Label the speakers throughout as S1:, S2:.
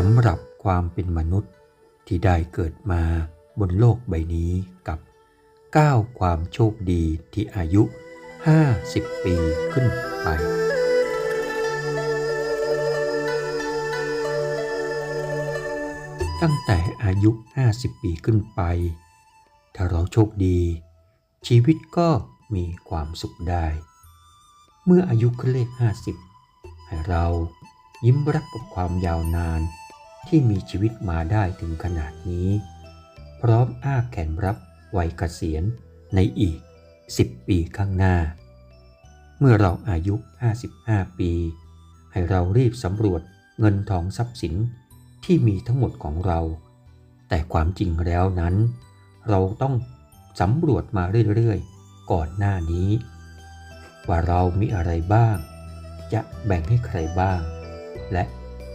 S1: สำหรับความเป็นมนุษย์ที่ได้เกิดมาบนโลกใบนี้กับ 9 ความโชคดีที่อายุ 50 ปีขึ้นไปตั้งแต่อายุ 50 ปีขึ้นไป ถ้าเราโชคดี ชีวิตก็มีความสุขได้ เมื่ออายุขึ้นเลข 50 ให้เรายิ้มรับกับความยาวนาน ที่มีชีวิตมาได้ถึงขนาดนี้ พร้อมอ้าแขนรับวัยเกษียณในอีก 10 ปีข้างหน้า เมื่อเราอายุ 55 ปี ให้เรารีบสำรวจเงินทองทรัพย์สินที่มีทั้งหมดของเรา แต่ความจริงแล้วนั้น เราต้องสำรวจมาเรื่อยๆ ก่อนหน้านี้ ว่าเรามีอะไรบ้าง จะแบ่งให้ใครบ้าง และ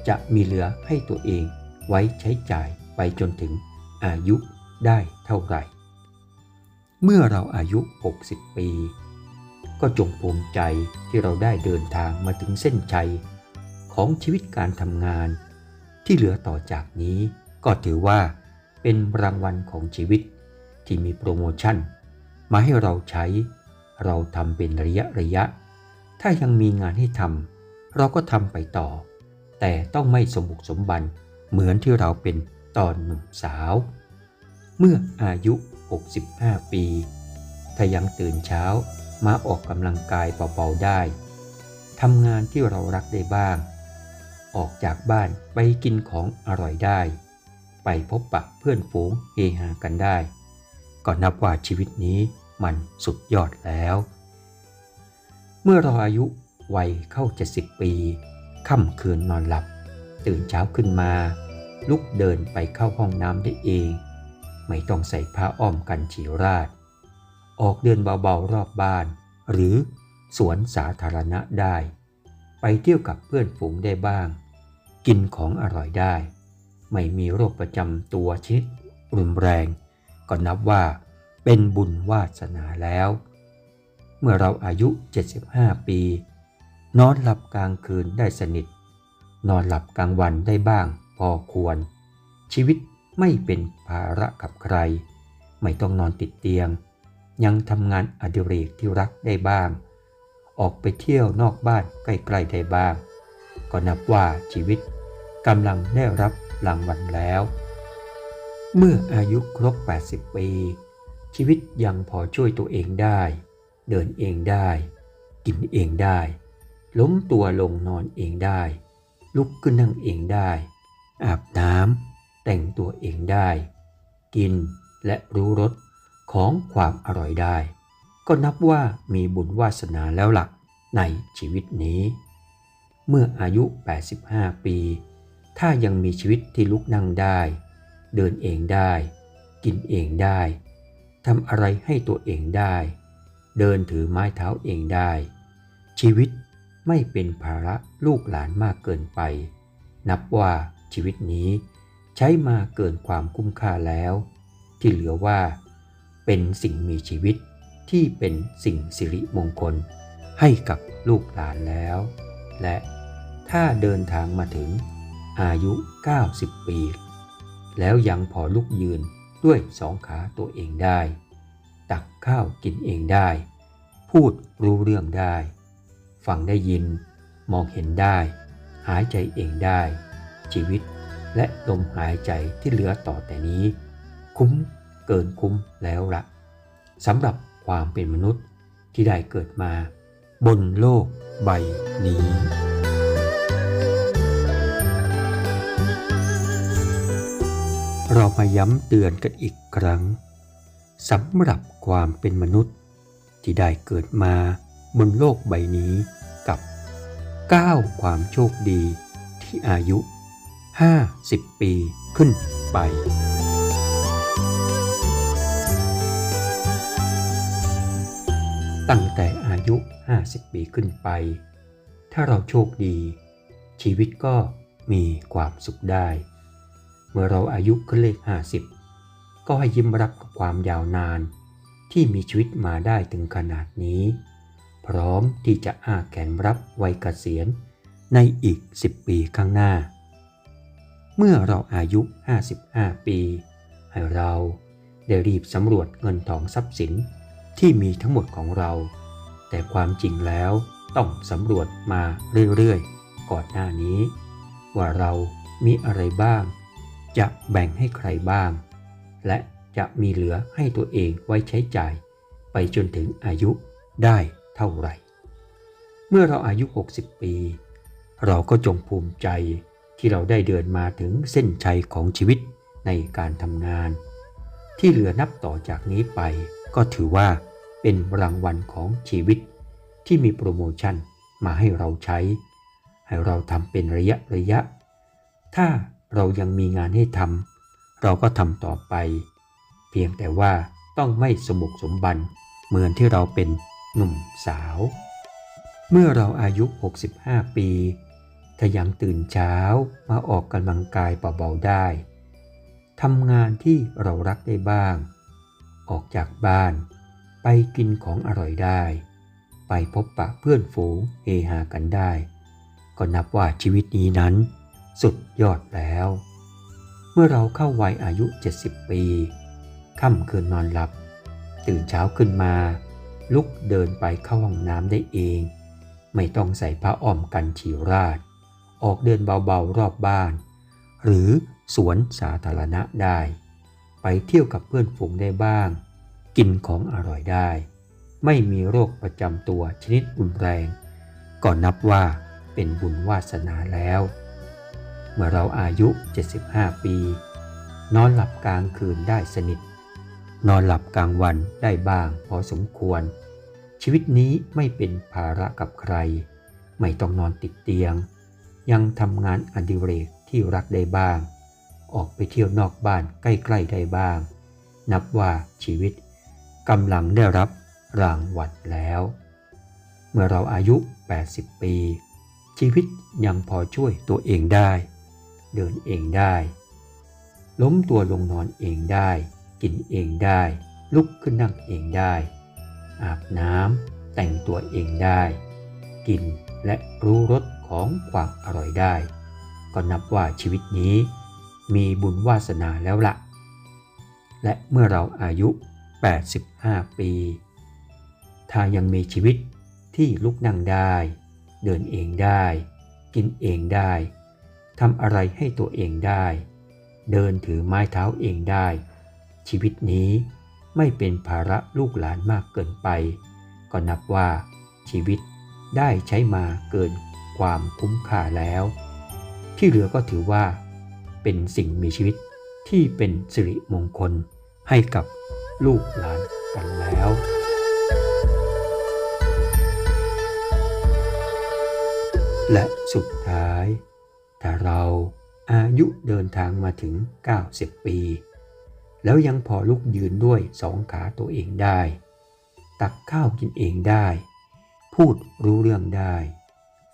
S1: จะมีเหลือให้ตัวเองไว้ใช้จ่ายไปจนถึงอายุได้เท่าไหร่ เมื่อเราอายุ 60 ปี ก็จงภูมิใจที่เราได้เดินทางมาถึงเส้นชัย ของชีวิตการทำงาน ที่เหลือต่อจากนี้ก็ถือว่าเป็นรางวัลของชีวิตที่มีโปรโมชั่น มาให้เราใช้ เราทำเป็นระยะระยะ ถ้ายังมีงานให้ทำเราก็ทำไปต่อ แต่ต้องไม่สมบุกสมบันเหมือนที่เราเป็นตอนหนุ่มสาว เมื่ออายุ 65 ปี ถ้ายังตื่นเช้ามาออกกำลังกายเบาๆได้ทำงานที่เรารักได้บ้าง ออกจากบ้านไปกินของอร่อยได้ ไปพบปะเพื่อนฝูงเฮฮากันได้ ก็นับว่าชีวิตนี้มันสุดยอดแล้ว เมื่อเราอายุวัยเข้า 70 ปี ค่ำคืนนอนหลับ ตื่นเช้าขึ้นมา ลุกเดินไปเข้าห้องน้ำได้เอง ไม่ต้องใส่ผ้าอ้อมกันฉีราด ออกเดินเบาๆรอบบ้าน หรือสวนสาธารณะได้ ไปเที่ยวกับเพื่อนฝูงได้บ้าง กินของอร่อยได้ ไม่มีโรคประจำตัวชิดรุนแรง ก็นับว่าเป็นบุญวาสนาแล้ว เมื่อเราอายุ 75 ปี นอนหลับกลางคืนได้สนิท นอนหลับกลางวันได้บ้างพอควร ชีวิตไม่เป็นภาระกับใคร ไม่ต้องนอนติดเตียง ยังทำงานอดิเรกที่รักได้บ้าง ออกไปเที่ยวนอกบ้านใกล้ๆได้บ้าง ก็นับว่าชีวิตกำลังได้รับรางวัลแล้ว เมื่ออายุครบ 80 ปี ชีวิตยังพอช่วยตัวเองได้ เดินเองได้ กินเองได้ ล้มตัวลงนอนเองได้ ลุกขึ้นนั่งเองได้ อาบน้ำแต่งตัวเองได้ กินและรู้รสของความอร่อยได้ ก็นับว่ามีบุญวาสนาแล้วหลักในชีวิตนี้ เมื่ออายุ 85 ปี ถ้ายังมีชีวิตที่ลุกนั่งได้ เดินเองได้ กินเองได้ทำอะไรให้ตัวเองได้ เดินถือไม้เท้าเองได้ ชีวิต ไม่เป็นภาระลูกหลานมากเกินไป นับว่าชีวิตนี้ใช้มาเกินความคุ้มค่าแล้ว ที่เหลือว่า เป็นสิ่งมีชีวิตที่เป็นสิ่งสิริมงคลให้กับลูกหลานแล้ว และถ้าเดินทางมาถึงอายุ 90 ปี แล้วยังพอลุกยืนด้วยสองขาตัวเองได้ ตักข้าวกินเองได้ พูดรู้เรื่องได้ ฟังได้ยิน มองเห็นได้ หายใจเองได้ ชีวิตและลมหายใจที่เหลือต่อแต่นี้ คุ้มเกินคุ้มแล้วละสำหรับความเป็นมนุษย์ที่ได้เกิดมา บนโลกใบนี้เรามาย้ำเตือนกันอีกครั้งสำหรับความเป็นมนุษย์ที่ได้เกิดมาบนโลกใบนี้ 9 ความโชคดีที่อายุ 50 ปีขึ้นไป ตั้งแต่อายุ 50 ปีขึ้นไป ถ้าเราโชคดี ชีวิตก็มีความสุขได้ เมื่อเราอายุขึ้นเลข 50 ก็ให้ยิ้มรับกับความยาวนานที่มีชีวิตมาได้ถึงขนาดนี้ พร้อมที่จะอ้าแขนรับวัยเกษียณในอีก 10 ปีข้างหน้า เมื่อเราอายุ 55 ปี ให้เราได้รีบสำรวจเงินทองทรัพย์สินที่มีทั้งหมดของเรา แต่ความจริงแล้วต้องสำรวจมาเรื่อยๆ ก่อนหน้านี้ ว่าเรามีอะไรบ้าง จะแบ่งให้ใครบ้าง และจะมีเหลือให้ตัวเองไว้ใช้จ่าย ไปจนถึงอายุได้ ท่าไหร่ เมื่อเราอายุ 60 ปี เราก็จงภูมิใจที่เราได้เดินมาถึงเส้นชัยของชีวิตในการทำงาน ที่เหลือนับต่อจากนี้ไป ก็ถือว่าเป็นรางวัลของชีวิตที่มีโปรโมชั่นมาให้เราใช้ ให้เราทำเป็นระยะระยะ ถ้าเรายังมีงานให้ทำเราก็ทำต่อไป เพียงแต่ว่าต้องไม่สมบุกสมบันเหมือนที่เราเป็น หนุ่มสาว เมื่อเราอายุ 65 ปี ถ้ายังตื่นเช้ามาออกกำลังกายเบาๆได้ทำงานที่เรารักได้บ้าง ออกจากบ้าน ไปกินของอร่อยได้ ไปพบปะเพื่อนฝูงเฮฮากันได้ ก็นับว่าชีวิตนี้นั้น สุดยอดแล้ว เมื่อเราเข้าวัยอายุ 70 ปีค่ำคืนนอนหลับ ตื่นเช้าขึ้นมา ลุกเดินไปเข้าห้องน้ำได้เอง ไม่ต้องใส่ผ้าอ้อมกันฉี่ราดออกเดินเบาๆรอบบ้าน หรือสวนสาธารณะได้ ไปเที่ยวกับเพื่อนฝูงได้บ้าง กินของอร่อยได้ ไม่มีโรคประจำตัวชนิดรุนแรงก็นับว่าเป็นบุญวาสนาแล้ว เมื่อเราอายุ 75 ปี นอนหลับกลางคืนได้สนิท นอนหลับกลางวันได้บ้างพอสมควร ชีวิตนี้ไม่เป็นภาระกับใคร ไม่ต้องนอนติดเตียง ยังทำงานอดิเรกที่รักได้บ้าง ออกไปเที่ยวนอกบ้านใกล้ๆได้บ้าง นับว่าชีวิตกำลังได้รับรางวัลแล้ว เมื่อเราอายุ 80 ปี ชีวิตยังพอช่วยตัวเองได้ เดินเองได้ ล้มตัวลงนอนเองได้ กินเองได้ ลุกขึ้นนั่งเองได้ อาบน้ำแต่งตัวเองได้ กินและรู้รสของความอร่อยได้ ก็นับว่าชีวิตนี้ มีบุญวาสนาแล้วละและเมื่อเราอายุ 85 ปี ถ้ายังมีชีวิตที่ลุกนั่งได้ เดินเองได้ กินเองได้ทำอะไรให้ตัวเองได้ เดินถือไม้เท้าเองได้ ชีวิตนี้ไม่เป็นภาระลูกหลานมากเกินไป ก็นับว่าชีวิตได้ใช้มาเกินความคุ้มค่าแล้ว ที่เหลือก็ถือว่า เป็นสิ่งมีชีวิตที่เป็นสิริมงคลให้กับลูกหลานกันแล้วและสุดท้าย ถ้าเราอายุเดินทางมาถึง 90 ปี แล้วยังพอลุกยืนด้วยสองขาตัวเองได้ ตักข้าวกินเองได้ พูดรู้เรื่องได้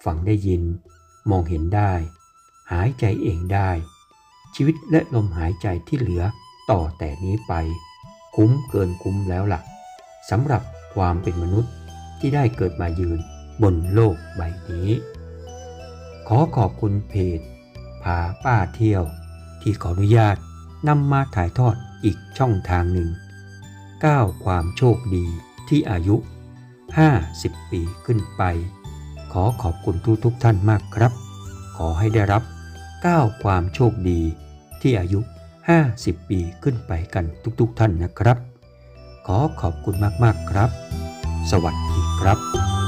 S1: ฟังได้ยิน มองเห็นได้ หายใจเองได้ ชีวิตและลมหายใจที่เหลือต่อแต่นี้ไป คุ้มเกินคุ้มแล้วล่ะสำหรับความเป็นมนุษย์ที่ได้เกิดมายืนบนโลกใบนี้ ขอขอบคุณเพจพาป้าเที่ยว ที่ขออนุญาตนำมาถ่ายทอด อีกช่องทางหนึ่ง 9 ความโชคดีที่อายุ 50 ปีขึ้นไป ขอขอบคุณทุกทุกท่านมากครับ ขอให้ได้รับ 9 ความโชคดีที่อายุ 50 ปีขึ้นไปกันทุกๆทท่านนะครับ ขอขอบคุณมากๆครับ สวัสดีครับ